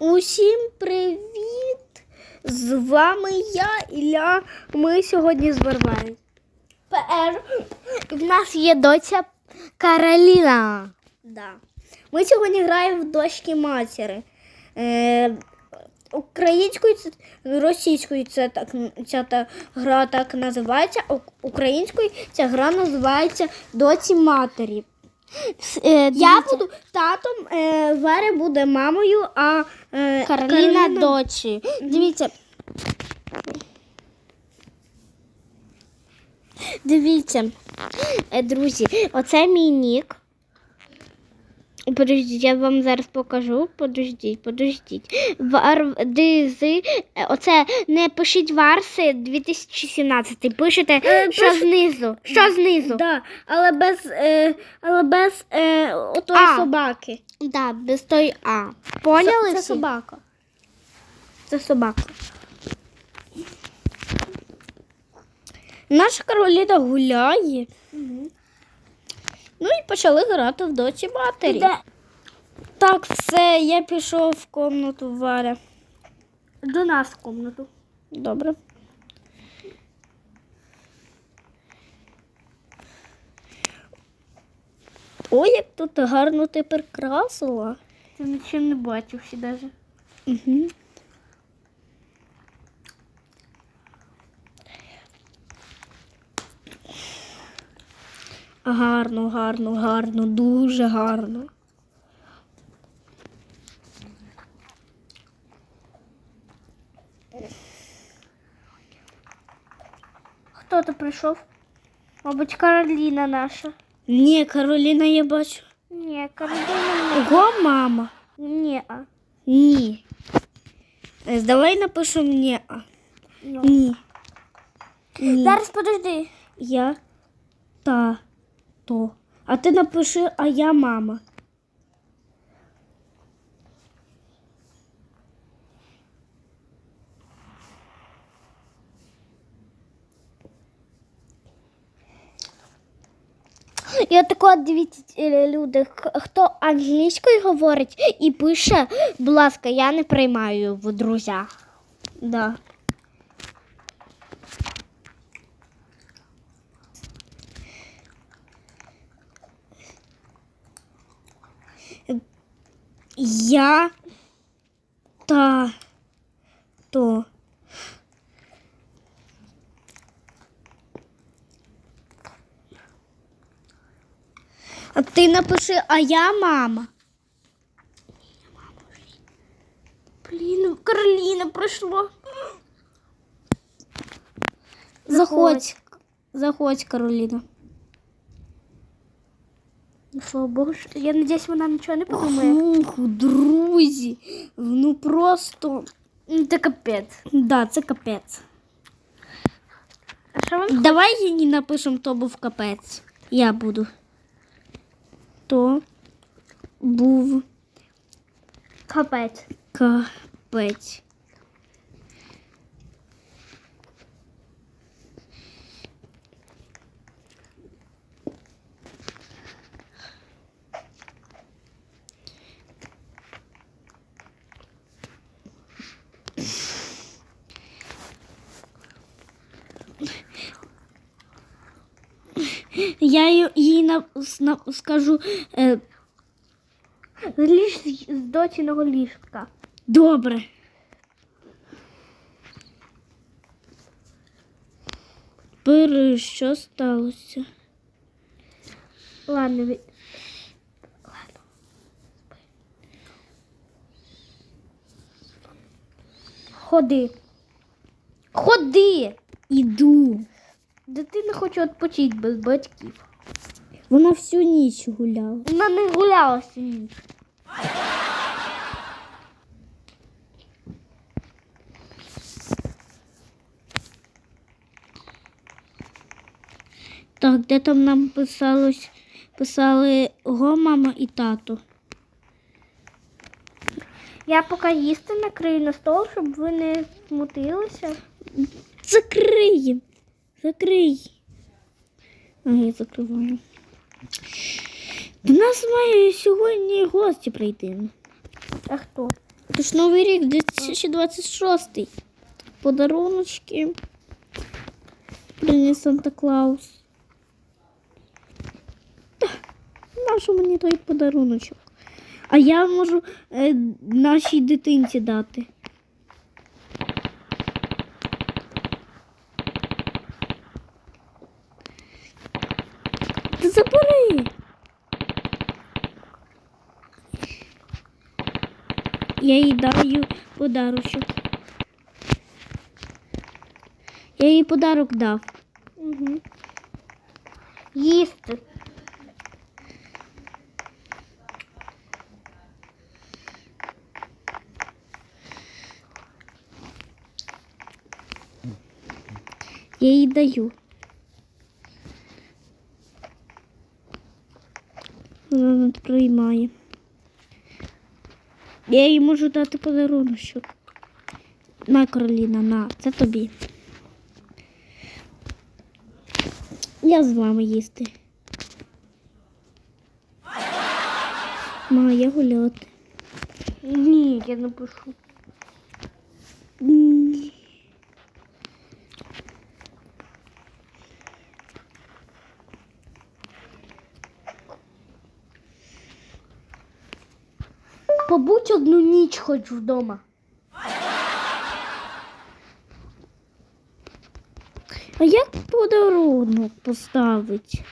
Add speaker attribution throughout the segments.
Speaker 1: Усім привіт! З вами я, Ілля. Ми сьогодні з Варварою. ПР. В нас є доця Кароліна. Да. Ми сьогодні граємо в дочки матері. Е, українською, російською це так, ця та гра так називається, українською ця гра називається Доці матері.
Speaker 2: Е,
Speaker 1: Я буду татом, е, Варя буде мамою, а е,
Speaker 2: Кароліна дочі.
Speaker 1: Дивіться.
Speaker 2: Дивіться, е, друзі, оце мій нік. Подождіть, я вам зараз покажу. Подождіть, подождіть. Вар... Дизи. е, Оце не пишіть Варси 2017. Пишете,
Speaker 1: Е,
Speaker 2: що
Speaker 1: пиш-
Speaker 2: знизу. Що знизу?
Speaker 1: Да, але без, е, але без е, отої
Speaker 2: А.
Speaker 1: собаки.
Speaker 2: Да, без той А. Поняли?
Speaker 1: Це, це собака. Це собака. Наша Кароліна гуляє. Ну і почали грати в доці матері.
Speaker 2: Іде.
Speaker 1: Так, все, я пішов в комнату Варя.
Speaker 2: До нас в комнату.
Speaker 1: Добре. Ой, як тут гарно ти прикрасила.
Speaker 2: Ти нічого не бачив ще навіть.
Speaker 1: Угу. Гарно, гарно, гарно, дуже гарно.
Speaker 2: Хто то прийшов? Мабуть, Кароліна наша.
Speaker 1: Ні, Кароліна, я бачу.
Speaker 2: Ні, Кароліна не.
Speaker 1: Ого, мама.
Speaker 2: Ні.
Speaker 1: Ні. Е, Давай напишемо ні.
Speaker 2: Ну.
Speaker 1: Ні. Ні.
Speaker 2: Зараз подожди.
Speaker 1: Я та То. А ти напиши, а я мама.
Speaker 2: І от дивіться, е, люди, хто англійською говорить і пише, будь ласка, я не приймаю в друзях.
Speaker 1: Да. Я та то. А ти напиши, а я мама.
Speaker 2: Блін, Кароліна пройшло.
Speaker 1: Заходь. Заходь, Кароліна.
Speaker 2: Слава Богу, я надіюсь, вона нічого не подумає.
Speaker 1: Ух, друзі. Ну просто.
Speaker 2: Це капець.
Speaker 1: Да, це капець.
Speaker 2: А що вам?
Speaker 1: Давай їй напишемо, то був капець. Я буду. То був
Speaker 2: Капець.
Speaker 1: капець. Я їй- на, на, скажу е,
Speaker 2: Зліж з дочиного ліжка.
Speaker 1: добре. Бери, що сталося?
Speaker 2: Ладно, від... Ходи. Ходи!
Speaker 1: Іду.
Speaker 2: Дитина хоче відпочити без батьків.
Speaker 1: Вона всю ніч гуляла.
Speaker 2: Вона не гуляла всю ніч.
Speaker 1: Так, де там нам писалось, писали го, мама і тато.
Speaker 2: Я поки їсти накрию на стол, щоб ви не смутилися.
Speaker 1: Закрий. Закрий. А я закриваю. До нас має сьогодні гості прийти.
Speaker 2: А хто?
Speaker 1: Це ж новий рік 2026. Подаруночки. Приніс Санта Клаус. Нащо мені той подаруночок? А я можу е, нашій дитинці дати. Я їй даю подарочок. Я їй подарок дав.
Speaker 2: Угу. Їсти.
Speaker 1: Я їй даю. Вона не приймає. Я їй можу дати подарунок. На, Кароліна, на, це тобі. Я з вами їсти. Має гуляти.
Speaker 2: Ні, я не пишу. Побудь одну ніч хоч вдома.
Speaker 1: А як подарунок поставить?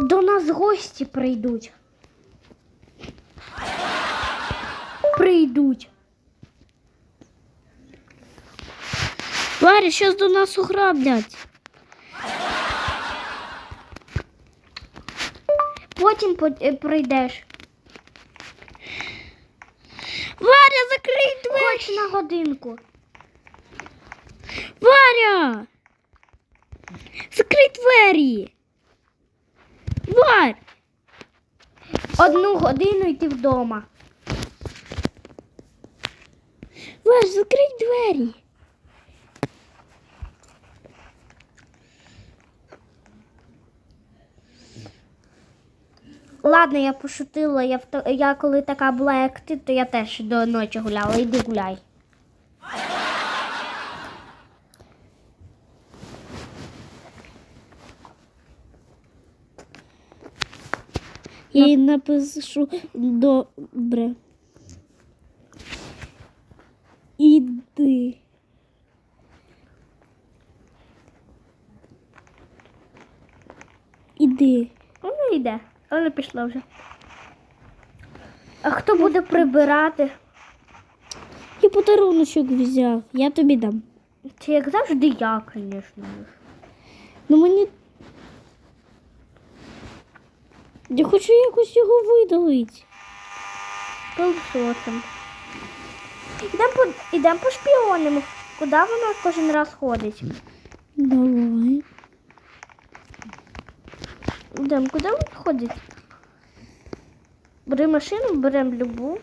Speaker 2: До нас гості прийдуть. Прийдуть.
Speaker 1: Варя, щас до нас ограблять.
Speaker 2: Потім по- е, прийдеш.
Speaker 1: Варя, закрий двері.
Speaker 2: Хоч на годинку.
Speaker 1: Варя! Закрий двері. Варя!
Speaker 2: Одну годину йти вдома.
Speaker 1: Варя, закрий двері.
Speaker 2: Ладно, я пошутила. Я, я коли така була, як ти, то я теж до ночі гуляла. Іди гуляй.
Speaker 1: Я їй напишу добре. Іди. Іди.
Speaker 2: Вона йде. Вона пішла вже. А хто буде прибирати?
Speaker 1: Я подаруночок взяв. Я тобі дам.
Speaker 2: Це як завжди я, звісно.
Speaker 1: Ну мені. Я хочу якось його видалити.
Speaker 2: Пилсосом. Ідемо по, ідем по шпіонимо. Куди вона кожен раз ходить?
Speaker 1: Давай.
Speaker 2: Ідемо, куди вона ходить? Бери машину, беремо любу.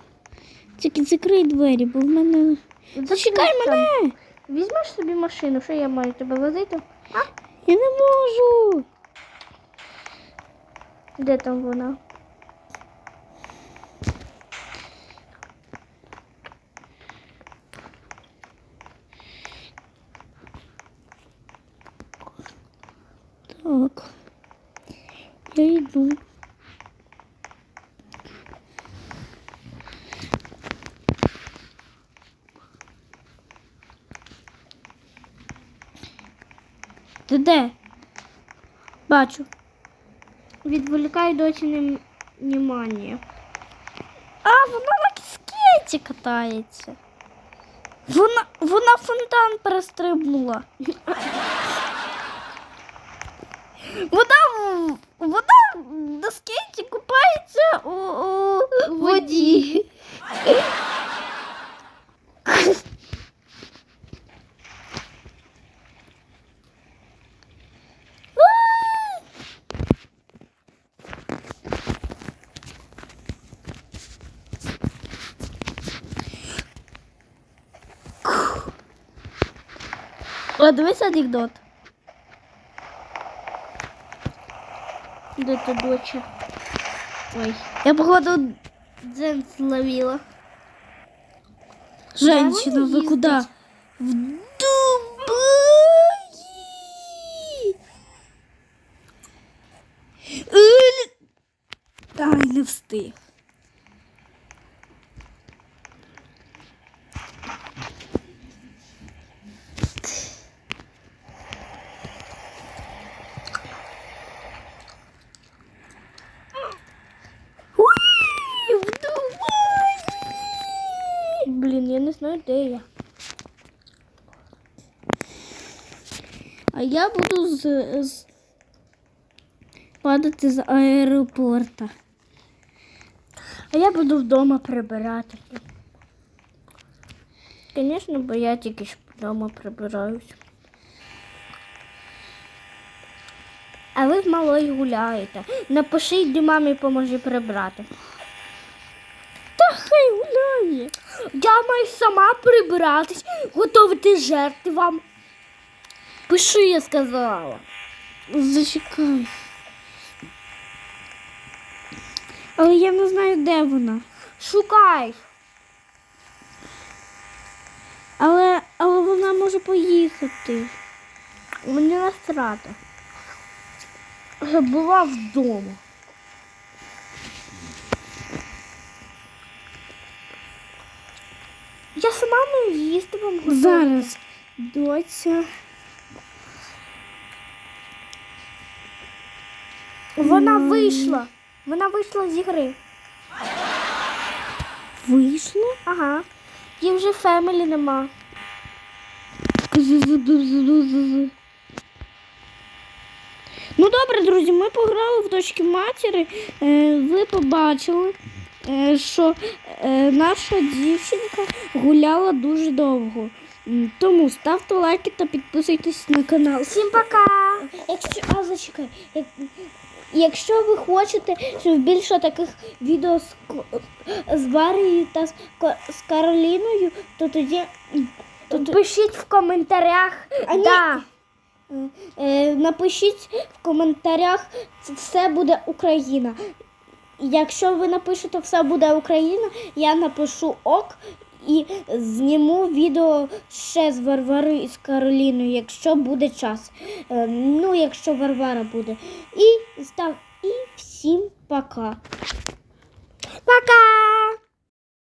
Speaker 1: Тільки закрий двері, бо в мене. Зачекай мене!
Speaker 2: Візьмеш собі машину, що я маю тебе возити? А?
Speaker 1: Я не можу.
Speaker 2: Де там вона?
Speaker 1: Так. Я йду. Ти де? Бачу.
Speaker 2: Відволікай дочі ним- внимання.
Speaker 1: А, вона на скейті катається. Вона, вона фонтан перестрибнула. Вона, вона на скейті купається у, у воді. О, дивись анекдот.
Speaker 2: Де ти доча? Ой.
Speaker 1: Я походу
Speaker 2: Дзен словила.
Speaker 1: Женщина,
Speaker 2: Давай вы
Speaker 1: куди? В Дубаї! Ай, не встиг. Уй, в Дубаї!
Speaker 2: Блін, я не знаю, де я.
Speaker 1: А я буду з, з... падати з аеропорта.
Speaker 2: А я буду вдома прибирати. Звісно, бо я тільки ж вдома прибираюсь. А ви з малою гуляєте. Напиши, йди мамі поможи прибрати.
Speaker 1: Та хай гуляє.
Speaker 2: Я маю сама прибиратись, готувати жерти вам. Пиши, я сказала.
Speaker 1: Зачекай. Але я не знаю, де вона.
Speaker 2: Шукай.
Speaker 1: Але, але вона може поїхати.
Speaker 2: Мені настрати. Я була вдома. Я сама не їсти вам готую.
Speaker 1: Зараз доця.
Speaker 2: Вона вийшла. Вона вийшла з ігри.
Speaker 1: Вийшла.
Speaker 2: Ага. Їй вже фемелі нема.
Speaker 1: Ну добре, друзі, ми пограли в дочки матері. Е, ви побачили, е, що е, наша дівчинка гуляла дуже довго. Тому ставте лайки та підписуйтесь на канал.
Speaker 2: Всім пока!
Speaker 1: Якщо, а зачекай, як, якщо ви хочете, щоб більше таких відео з, з Варією та з, з Кароліною, то тоді то,
Speaker 2: Пишіть в коментарях.
Speaker 1: А
Speaker 2: да.
Speaker 1: е, напишіть в коментарях, все буде Україна. Якщо ви напишете все буде Україна, я напишу ок і зніму відео ще з Варварою і з Кароліною, якщо буде час. Е, ну, якщо Варвара буде. І став і всім пока.
Speaker 2: Пока!